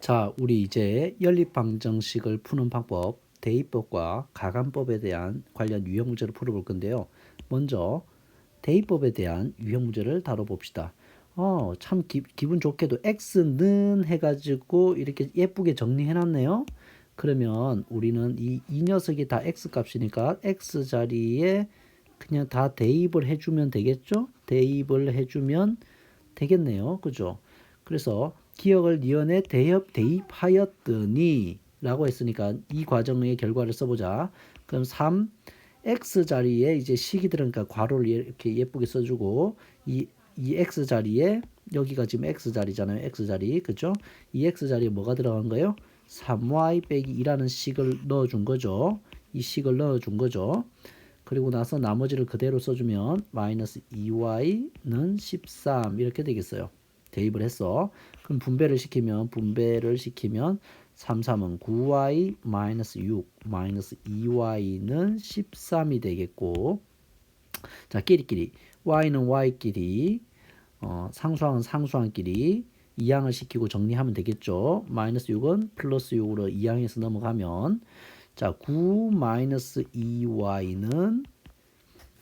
자, 우리 이제 연립방정식을 푸는 방법, 대입법과 가간법에 대한 관련 유형 문제를 풀어볼 건데요. 먼저 대입법에 대한 유형 문제를 다뤄봅시다. 어, 참 기, 기분 좋게도 x는 해가지고 이렇게 예쁘게 정리해놨네요. 그러면 우리는 이, 이 녀석이 다 x 값이니까 x 자리에 그냥 다 대입을 해주면 되겠죠? 대입을 해주면 되겠네요. 그죠? 그래서 기억을 니은에 대협 대입하였더니 라고 했으니까 이 과정의 결과를 써보자. 그럼 3 x 자리에 이제 식이 들어가니까 괄호를 이렇게 예쁘게 써주고 이, 이 x 자리에 여기가 지금 x 자리잖아요. x 자리 그죠? 이 x 자리에 뭐가 들어간 거예요? 3y 빼기 2라는 식을 넣어준 거죠. 이 식을 넣어준 거죠. 그리고 나서 나머지를 그대로 써주면 마이너스 2y는 13 이렇게 되겠어요. 대입을 했어. 그럼 분배를 시키면 분배를 시키면 3, 3은 9y 마이너스 6 마이너스 2y는 13이 되겠고 자 끼리끼리 y는 y끼리 어, 상수항은 상수항끼리 이항을 시키고 정리하면 되겠죠. 마이너스 6은 플러스 6으로 이항에서 넘어가면 자9 마이너스 2y는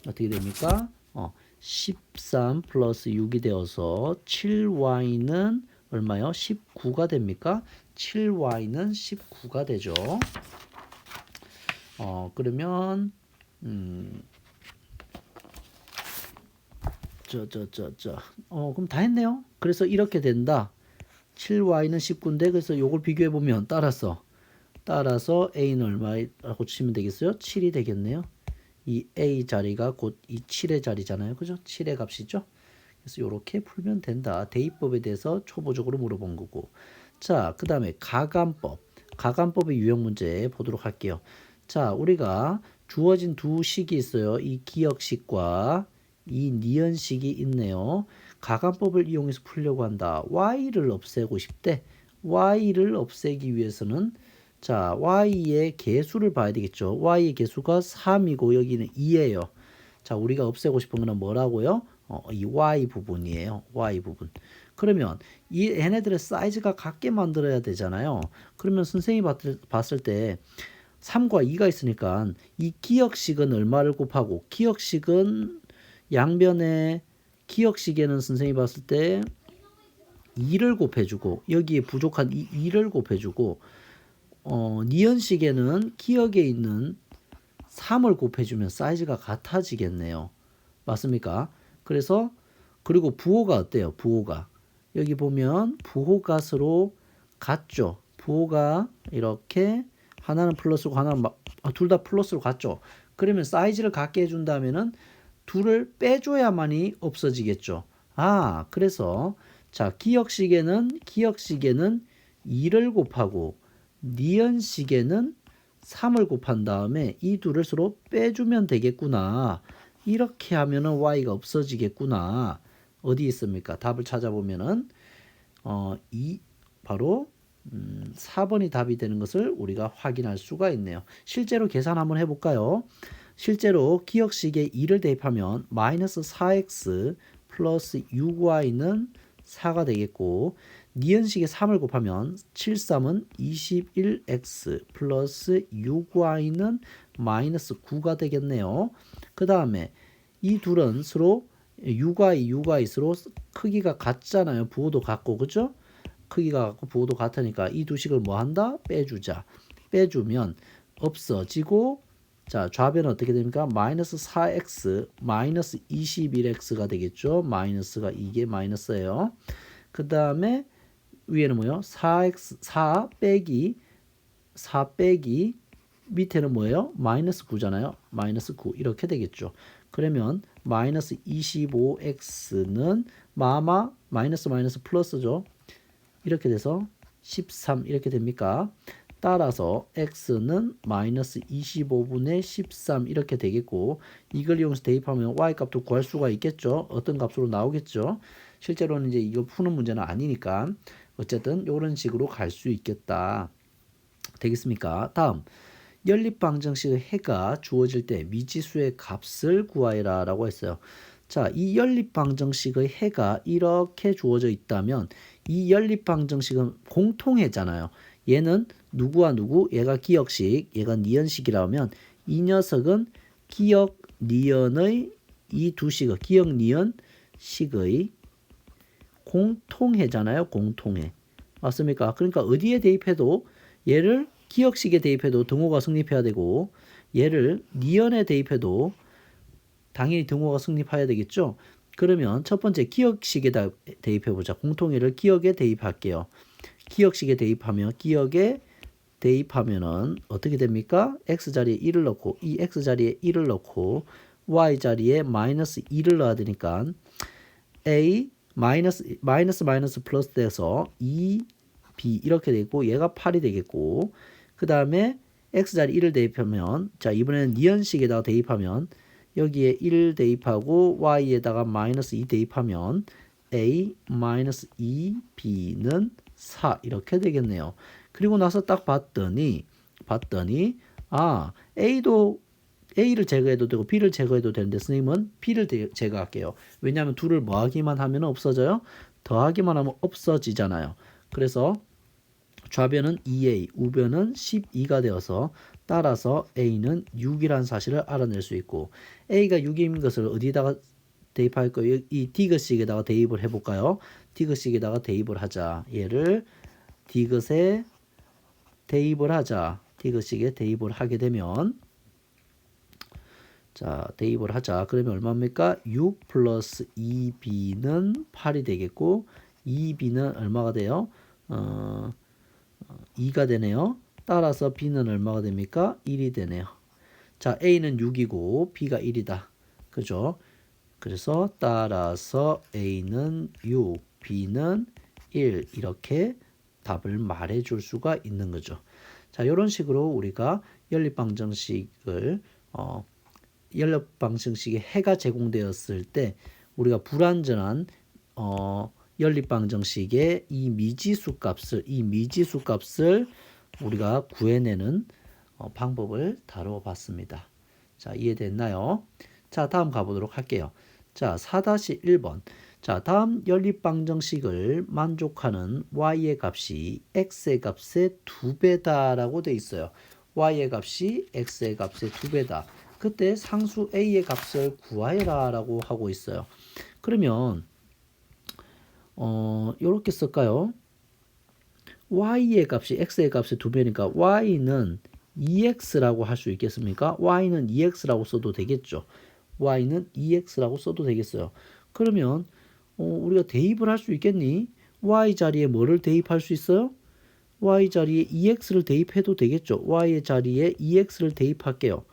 어떻게 됩니까? 어, 13 플러스 6이 되어서 7y는 얼마요? 19가 됩니까? 7y는 19가 되죠. 어, 그러면 음, 저, 저, 저, 저. 어, 그럼 다 했네요. 그래서 이렇게 된다. 7y는 19인데, 그래서 요걸 비교해 보면 따라서, 따라서 a는 얼마라고 치면 되겠어요? 7이 되겠네요. 이 a 자리가 곧 이 7의 자리잖아요. 그죠? 7의 값이죠. 그래서 이렇게 풀면 된다. 대입법에 대해서 초보적으로 물어본 거고. 자, 그 다음에 가간법. 가간법의 유형 문제 보도록 할게요. 자, 우리가 주어진 두 식이 있어요. 이 기억식과 이 니은식이 있네요. 가간법을 이용해서 풀려고 한다. y를 없애고 싶대. y를 없애기 위해서는 자, y의 개수를 봐야 되겠죠. y의 개수가 3이고 여기는 2예요. 자, 우리가 없애고 싶은 거는 뭐라고요? 어, 이 y 부분이에요. y 부분. 그러면 이 얘네들의 사이즈가 같게 만들어야 되잖아요. 그러면 선생님이 봤을 때 3과 2가 있으니까 이 기억식은 얼마를 곱하고 기억식은 양변에 기억식에는 선생님이 봤을 때 2를 곱해주고 여기에 부족한 이 2를 곱해주고 어, 니은식에는 기억에 있는 3을 곱해주면 사이즈가 같아지겠네요. 맞습니까? 그래서 그리고 부호가 어때요? 부호가 여기 보면 부호가스로 같죠. 부호가 이렇게 하나는 플러스고 하나는 아, 둘다 플러스로 같죠. 그러면 사이즈를 같게 해준다면은 둘을 빼줘야만이 없어지겠죠. 아, 그래서 자 기억식에는 기억식에는 2를 곱하고 니은식에는 3을 곱한 다음에 이 둘을 서로 빼주면 되겠구나. 이렇게 하면은 y가 없어지겠구나. 어디 있습니까? 답을 찾아보면은 어, 이 바로 음, 4번이 답이 되는 것을 우리가 확인할 수가 있네요. 실제로 계산 한번 해볼까요? 실제로 기억식에 2를 대입하면 마이너스 4x 플러스 6y는 4가 되겠고 니은식에 3을 곱하면 7, 3은 21x 플러스 6y는 마이너스 9가 되겠네요. 그 다음에 이 둘은 서로 6y, 6y 서로 크기가 같잖아요. 부호도 같고 그죠? 크기가 같고 부호도 같으니까 이 두 식을 뭐 한다? 빼주자. 빼주면 없어지고 자 좌변은 어떻게 됩니까? 마이너스 4x 마이너스 21x가 되겠죠. 마이너스가 이게 마이너스예요. 그 다음에 위에는 뭐예요? 4x 4 빼기 4 빼기 밑에는 뭐예요? 마이너스 9잖아요. 마이너스 9 이렇게 되겠죠. 그러면 마이너스 25x는 마마 마이너스 마이너스 플러스죠. 이렇게 돼서 13 이렇게 됩니까? 따라서 x는 마이너스 25분의 13 이렇게 되겠고 이걸 이용해서 대입하면 y 값도 구할 수가 있겠죠. 어떤 값으로 나오겠죠. 실제로는 이제 이거 푸는 문제는 아니니까 어쨌든 이런 식으로 갈 수 있겠다. 되겠습니까? 다음 연립방정식의 해가 주어질 때 미지수의 값을 구하여라 라고 했어요. 자, 이 연립방정식의 해가 이렇게 주어져 있다면 이 연립방정식은 공통해잖아요. 얘는 누구와 누구? 얘가 기억식, 얘가 니은식이라면 이 녀석은 기억 니은의 이 두 식의 기억 니은 식의 공통해잖아요. 공통해. 맞습니까? 그러니까 어디에 대입해도 얘를 기억식에 대입해도 등호가 성립해야 되고 얘를 니은에 대입해도 당연히 등호가 성립해야 되겠죠. 그러면 첫 번째 기억식에다 대입해 보자. 공통해를 기억에 대입할게요. 기억식에 대입하면 기억에 대입하면은 어떻게 됩니까? x 자리에 1을 넣고 이 x 자리에 1을 넣고 y 자리에 마이너스 2를 넣어야 되니까 a 마이너스 마이너스 마이너스 플러스 돼서 2 b 이렇게 되고 얘가 8이 되겠고 그 다음에 x 자리 1을 대입하면 자 이번에는 니은식에다가 대입하면 여기에 1 대입하고 y에다가 마이너스 2 대입하면 a 마이너스 2b는 4 이렇게 되겠네요. 그리고 나서 딱 봤더니 봤더니 아 a도 a를 제거해도 되고 b를 제거해도 되는데 선생님은 b를 대- 제거할게요. 왜냐하면 둘을 뭐하기만 하면 없어져요. 더하기만 하면 없어지잖아요. 그래서 좌변은 2a, 우변은 12가 되어서 따라서 a는 6이라는 사실을 알아낼 수 있고 a가 6인 것을 어디다가 대입할 거예요? 이 디귿식에다가 대입을 해볼까요? 디귿식에다가 대입을 하자. 얘를 디귿에 대입을 하자. 디귿식에 대입을 하게 되면 자 대입을 하자. 그러면 얼마입니까? 6 플러스 2b는 8이 되겠고 2b는 얼마가 돼요? 어, 2가 되네요. 따라서 b는 얼마가 됩니까? 1이 되네요. 자 a는 6이고 b가 1이다. 그죠? 그래서 따라서 a는 6, b는 1 이렇게 답을 말해 줄 수가 있는 거죠. 자, 이런 식으로 우리가 연립방정식을 어, 연립방정식에 해가 제공되었을 때 우리가 불완전한 어, 연립방정식의 이 미지수 값을 이 미지수 값을 우리가 구해내는 어, 방법을 다루어 봤습니다. 자, 이해됐나요? 자, 다음 가보도록 할게요. 자, 4-1번. 자, 다음 연립방정식을 만족하는 y의 값이 x의 값의 두 배다라고 돼 있어요. y의 값이 x의 값의 두 배다. 그때 상수 a의 값을 구하여라라고 하고 있어요. 그러면 어, 요렇게 쓸까요? y의 값이 x의 값의 두 배니까 y는 2x라고 할 수 있겠습니까? y는 2x라고 써도 되겠죠. y는 2x라고 써도 되겠어요. 그러면 어, 우리가 대입을 할 수 있겠니? y 자리에 뭐를 대입할 수 있어요? y 자리에 2x를 대입해도 되겠죠. y의 자리에 2x를 대입할게요.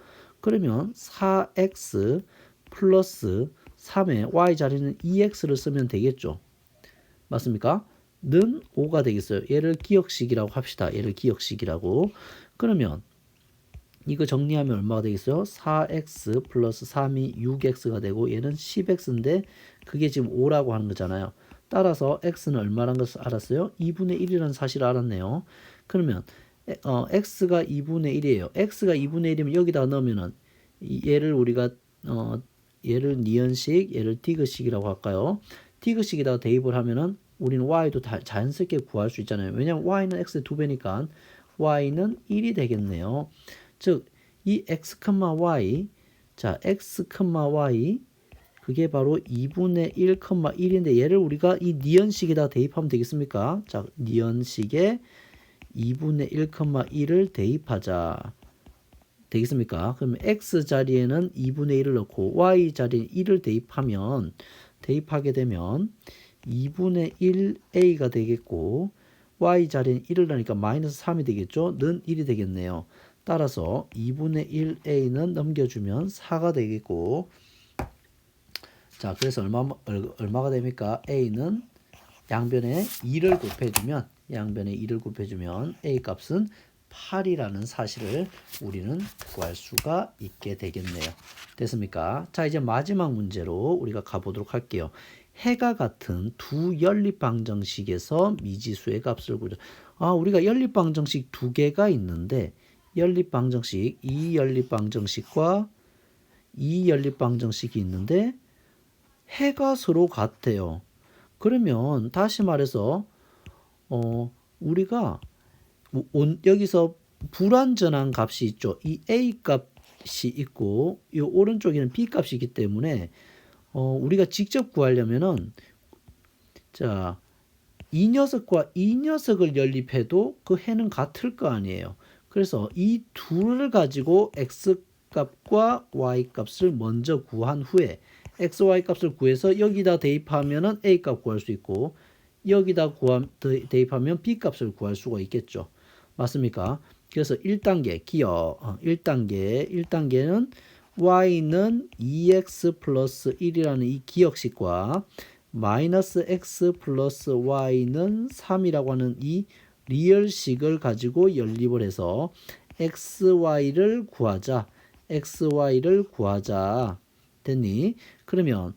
그러면 4x 플러스 3에 y 자리는 2x를 쓰면 되겠죠. 맞습니까? 는 5가 되겠어요. 얘를 기억식이라고 합시다. 얘를 기억식이라고. 그러면 이거 정리하면 얼마가 되겠어요? 4x 플러스 3이 6x가 되고 얘는 10x인데 그게 지금 5라고 하는 거잖아요. 따라서 x는 얼마라는 것을 알았어요? 2분의 1이라는 사실을 알았네요. 그러면 에- 어, x가 2분의 1이에요. x가 2분의 1이면 여기다 넣으면은 이- 얘를 우리가 어, 얘를 니은식, 얘를 디귿식이라고 할까요? 디귿식에다가 대입을 하면은 우리는 y도 다 자연스럽게 구할 수 있잖아요. 왜냐면 y는 x의 두 배니까 y는 1이 되겠네요. 즉, 이 x, y, 자, x, y, 그게 바로 2분의 1, 1인데 얘를 우리가 이 니은식에다 대입하면 되겠습니까? 자, 니은식에 2분의 1, 1을 대입하자. 되겠습니까? 그러면 x 자리에는 2분의 1을 넣고 y 자리에 1을 대입하면 대입하게 되면 2분의 1a가 되겠고 y 자리에 1을 넣으니까 마이너스 3이 되겠죠? 는 1이 되겠네요. 따라서 2분의 1a는 넘겨주면 4가 되겠고 자 그래서 얼마, 얼- 얼마가 됩니까? a는 양변에 2를 곱해주면 양변에 2를 곱해주면 a 값은 8이라는 사실을 우리는 구할 수가 있게 되겠네요. 됐습니까? 자 이제 마지막 문제로 우리가 가보도록 할게요. 해가 같은 두 연립방정식에서 미지수의 값을 구자. 아 우리가 연립방정식 두 개가 있는데 연립방정식 이 연립방정식과 이 연립방정식이 있는데 해가 서로 같아요. 그러면 다시 말해서 어 우리가 온- 여기서 불완전한 값이 있죠. 이 a 값이 있고 이 오른쪽에는 b 값이 있기 때문에 어 우리가 직접 구하려면은 자, 이 녀석과 이 녀석을 연립해도 그 해는 같을 거 아니에요. 그래서 이 둘을 가지고 x 값과 y 값을 먼저 구한 후에 x, y 값을 구해서 여기다 대입하면은 a 값 구할 수 있고 여기다 구함, 대- 대입하면 b 값을 구할 수가 있겠죠. 맞습니까? 그래서 1단계 기억, 어, 1단계, 1단계는 y는 2x 플러스 1이라는 이 기억식과 마이너스 x 플러스 y는 3이라고 하는 이 리얼식을 가지고 연립을 해서 xy를 구하자. xy를 구하자. 됐니? 그러면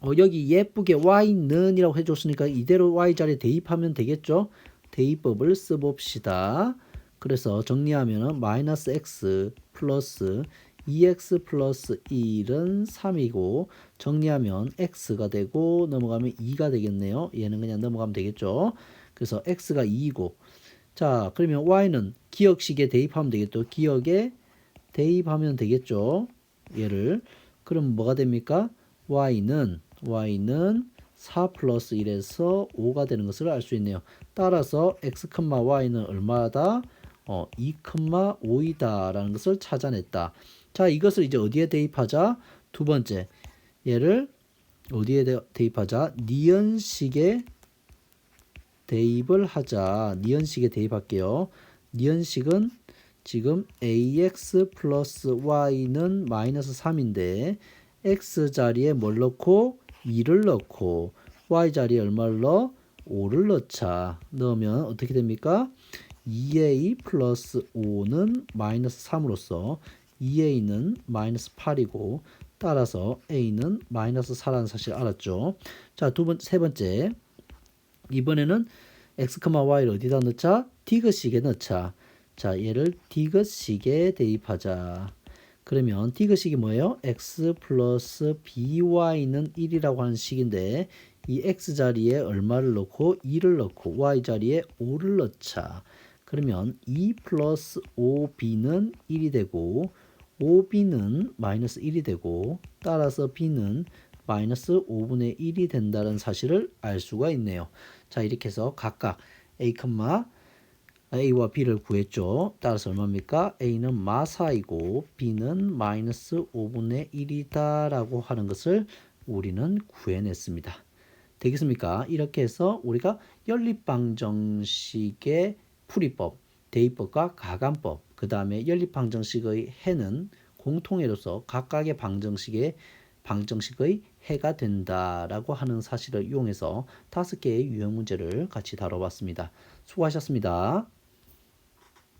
어, 여기 예쁘게 y는이라고 해줬으니까 이대로 y 자리에 대입하면 되겠죠? 대입법을 써봅시다. 그래서 정리하면은 마이너스 x 플러스 2x 플러스 1은 3이고 정리하면 x가 되고 넘어가면 2가 되겠네요. 얘는 그냥 넘어가면 되겠죠. 그래서 x가 2이고 자 그러면 y는 기억식에 대입하면 되겠죠. 기억에 대입하면 되겠죠. 얘를 그럼 뭐가 됩니까? y는 y는 4 플러스 1에서 5가 되는 것을 알 수 있네요. 따라서 x, y는 얼마다? 어, 2, 5이다라는 것을 찾아냈다. 자, 이것을 이제 어디에 대입하자? 두 번째. 얘를 어디에 대, 대입하자? 니은식에 대입을 하자. 니은식에 대입할게요. 니은식은 지금 ax 플러스 y는 마이너스 3인데 x 자리에 뭘 넣고 2를 넣고 y 자리에 얼마를 넣어? 5를 넣자. 넣으면 어떻게 됩니까? 2a 플러스 5는 마이너스 3으로서 2a는 마이너스 8이고 따라서 a는 마이너스 4라는 사실 알았죠. 자, 두 번, 세 번째. 이번에는 x, y를 어디다 넣자? 디귿식에 넣자. 자, 얘를 디귿식에 대입하자. 그러면 디귿식이 뭐예요? x 플러스 by는 1이라고 하는 식인데 이 x 자리에 얼마를 넣고 2를 넣고 y 자리에 5를 넣자. 그러면 2 플러스 5b는 1이 되고 5b는 마이너스 1이 되고 따라서 b는 마이너스 5분의 1이 된다는 사실을 알 수가 있네요. 자 이렇게 해서 각각 a, a와 b를 구했죠. 따라서 얼마입니까? a는 마사이고 b는 마이너스 5분의 1이다 라고 하는 것을 우리는 구해냈습니다. 되겠습니까? 이렇게 해서 우리가 연립방정식의 풀이법, 대입법과 가감법, 그 다음에 연립방정식의 해는 공통해로서 각각의 방정식의 방정식의 해가 된다라고 하는 사실을 이용해서 다섯 개의 유형 문제를 같이 다뤄봤습니다. 수고하셨습니다.